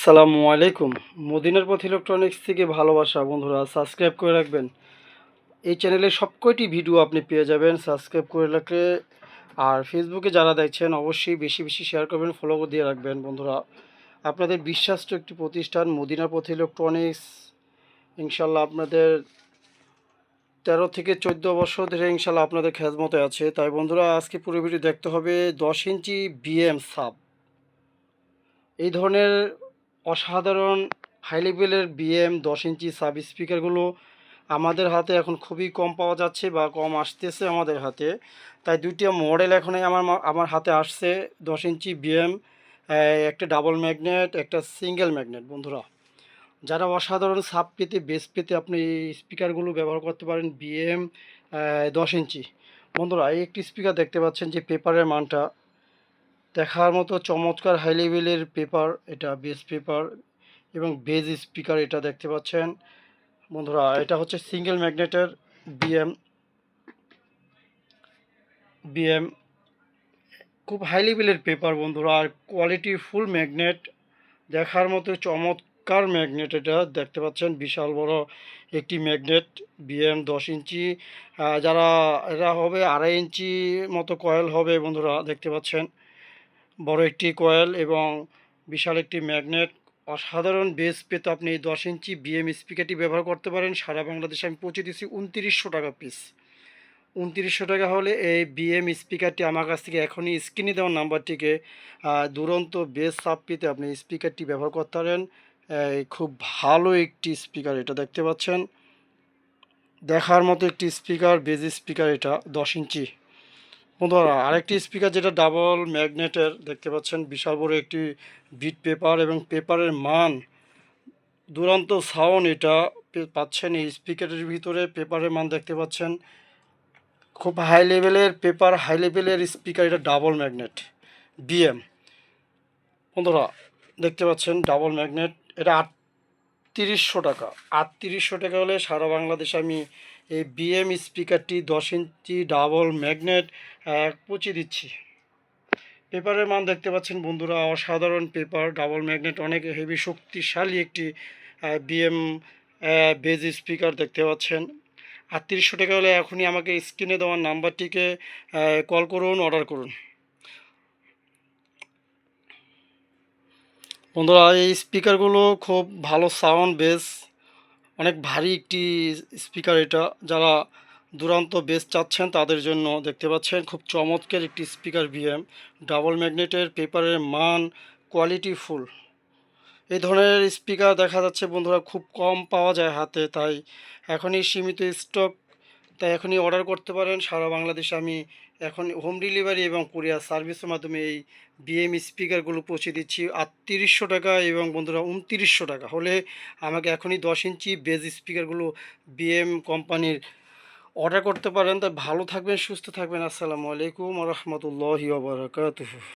আসসালামু আলাইকুম। মদিনার পথ ইলেকট্রনিক্স থেকে ভালোবাসা। বন্ধুরা, সাবস্ক্রাইব করে রাখবেন। এই চ্যানেলে সব কয়টি ভিডিও আপনি পেয়ে যাবেন, সাবস্ক্রাইব করে রাখলে। আর ফেসবুকে যারা দেখছেন, অবশ্যই বেশি বেশি শেয়ার করবেন ফলো দিয়ে রাখবেন, বন্ধুরা। আপনাদের বিশ্বাস্ত একটি প্রতিষ্ঠান, মদিনার পথ ইলেকট্রনিক্স। ইনশাল্লাহ আপনাদের তেরো থেকে চোদ্দ বছর ধরে ইনশাল্লাহ আপনাদের খেজমতে আছে। তাই বন্ধুরা, আজকে পুরো ভিডিও দেখতে হবে দশ ইঞ্চি বিএম সাব। এই ধরনের অসাধারণ হাই লেভেলের বিএম দশ ইঞ্চি সাব স্পিকারগুলো আমাদের হাতে এখন খুবই কম পাওয়া যাচ্ছে বা কম আসতেছে আমাদের হাতে। তাই দুইটা মডেল এখন আমার আমার হাতে আসছে দশ ইঞ্চি বিএম একটা ডাবল ম্যাগনেট একটা সিঙ্গেল ম্যাগনেট বন্ধুরা। যারা অসাধারণ সাব পেতে বেস পেতে আপনি স্পিকারগুলো ব্যবহার করতে পারেন বিএম দশ ইঞ্চি। বন্ধুরা, এই একটি স্পিকার দেখতে পাচ্ছেন যে পেপারের মানটা। দেখার মতো চমৎকার হাই লেভেলের পেপার এটা বেস পেপার এবং বেজ স্পিকার এটা দেখতে পাচ্ছেন। বন্ধুরা, এটা হচ্ছে সিঙ্গেল ম্যাগনেটের বিএম বিএম খুব হাই লেভেলের পেপার বন্ধুরা, আর কোয়ালিটি ফুল ম্যাগনেট দেখার মতো চমৎকার ম্যাগনেট এটা দেখতে পাচ্ছেন, বিশাল বড় একটি ম্যাগনেট বিএম দশ ইঞ্চি। যারা, এরা হবে আড়াই ইঞ্চি মতো কয়েল হবে বন্ধুরা, দেখতে পাচ্ছেন। বড় একটি কয়েল এবং বিশাল একটি ম্যাগনেট। অসাধারণ বেস পেতে আপনি দশ ইঞ্চি বিএম স্পিকারটি ব্যবহার করতে পারেন। সারা বাংলাদেশে আমি পৌঁছে দিচ্ছি উনতিরিশশো টাকা পিস উনতিরিশশো টাকা হলে এই বিএম স্পিকারটি আমার কাছ থেকে এখনই স্ক্রিনে দেওয়ার নাম্বারটিকে দুরন্ত বেস সাপ পেতে আপনি স্পিকারটি ব্যবহার করতে পারেন। খুব ভালো একটি স্পিকার এটা দেখতে পাচ্ছেন। দেখার মতো একটি স্পিকার বেজ স্পিকার এটা, দশ ইঞ্চি। বন্ধুরা, আরেকটি স্পিকার যেটা ডাবল ম্যাগনেটের দেখতে পাচ্ছেন, বিশাল বড় একটি বিট পেপার এবং পেপারের মান। দুরন্ত সাউন্ড এটা পাচ্ছেন এই স্পিকারের ভিতরে পেপারের মান দেখতে পাচ্ছেন। খুব হাই লেভেলের পেপার হাই লেভেলের স্পিকার এটা ডাবল ম্যাগনেট বিএম বন্ধুরা, দেখতে পাচ্ছেন ডাবল ম্যাগনেট এটা আটত্রিশশো টাকা। আটত্রিশশো টাকা হলে সারা বাংলাদেশে আমি এই বিএম স্পিকারটি দশ ইঞ্চি ডাবল ম্যাগনেট পচিয়ে দিচ্ছি। পেপারের মান দেখতে পাচ্ছেন বন্ধুরা, অসাধারণ পেপার ডাবল ম্যাগনেট অনেক হেভি শক্তিশালী একটি বিএম বেজ স্পিকার দেখতে পাচ্ছেন। আটত্রিশশো টাকা হলে এখনই আমাকে স্ক্রিনে দেওয়ার নাম্বারটিকে কল করুন অর্ডার করুন। বন্ধুরা, এই স্পিকারগুলো খুব ভালো সাউন্ড বেস অনেক ভারী একটি স্পিকার এটা। যারা দুরান্ত বেস চাচ্ছেন তাদের জন্য দেখতে পাচ্ছেন খুব চমৎকার একটি স্পিকার বিএম ডাবল ম্যাগনেটের পেপারের মান, কোয়ালিটি ফুল। এই ধরনের স্পিকার দেখা যাচ্ছে বন্ধুরা খুব কম পাওয়া যায় হাতে, তাই এখনই সীমিত স্টক, তাই এখনই অর্ডার করতে পারেন। সারা বাংলাদেশে আমি এখন হোম ডেলিভারি এবং কুরিয়ার সার্ভিসের মাধ্যমে এই বিএম স্পিকারগুলো পৌঁছে দিচ্ছি। আটত্রিশশো টাকা এবং বন্ধুরা উনত্রিশশো টাকা। হলে আমাকে এখনই দশ ইঞ্চি বেজ স্পিকারগুলো বিএম কোম্পানির অর্ডার করতে পারেন। তা ভালো থাকবেন, সুস্থ থাকবেন। আসসালামু আলাইকুম রহমতুল্লাহি ওবরাকাতুহু